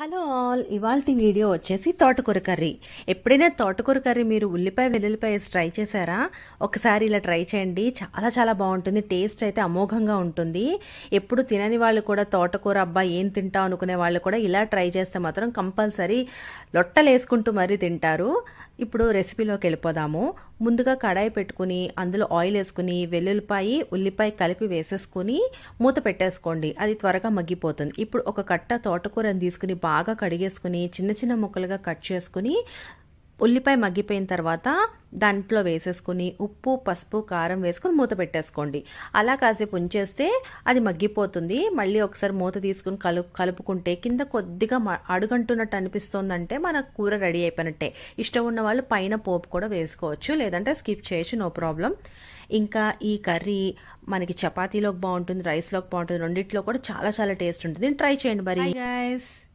Hello all ఇవాళ video వచ్చేసి తోటకూర కర్రీ. ఎప్పుడైనా తోటకూర కర్రీ మీరు ఉల్లిపాయ వెల్లుల్లిపాయ వేసి ట్రై చేశారా? ఒకసారి ఇలా ట్రై చేయండి. చాలా చాలా బాగుంటుంది. టేస్ట్ అయితే అమోఘంగా ఉంటుంది. ఎప్పుడు తినని వాళ్ళు కూడా తోటకూర అబ్బా ఏం తింటాం అనుకునే వాళ్ళు కూడా ఇలా ట్రై చేస్తే మాత్రం కంపల్సరీ లొట్టలు వేసుకుంటూ మరీ తింటారు. ఇప్పుడు రెసిపీలోకి వెళ్ళిపోదాము. ముందుగా కడాయి పెట్టుకుని అందులో ఆయిల్ వేసుకుని వెల్లుల్లిపాయ ఉల్లిపాయ కలిపి వేసేసుకుని మూత పెట్టేసుకోండి. అది త్వరగా మగ్గిపోతుంది. ఇప్పుడు ఒక కట్ట తోటకూరని తీసుకుని బాగా కడిగేసుకుని చిన్న చిన్న ముక్కలుగా కట్ చేసుకుని ఉల్లిపాయ మగ్గిపోయిన తర్వాత దాంట్లో వేసేసుకుని ఉప్పు పసుపు కారం వేసుకుని మూత పెట్టేసుకోండి. అలా కాసేపు ఉంచేస్తే అది మగ్గిపోతుంది. మళ్ళీ ఒకసారి మూత తీసుకుని కలుపు కలుపుకుంటే కింద కొద్దిగా మ- అడుగంటున్నట్టు అనిపిస్తుందంటే మన కూర రెడీ అయిపోయినట్టే. ఇష్టం ఉన్న వాళ్ళు పైన పోపు కూడా వేసుకోవచ్చు. లేదంటే స్కిప్ చేయొచ్చు నో ప్రాబ్లం. ఇంకా ఈ కర్రీ మనకి చపాతీలోకి బాగుంటుంది రైస్లోకి బాగుంటుంది. రెండిట్లో కూడా చాలా చాలా టేస్ట్ ఉంటుంది. ట్రై చేయండి మరి. గైస్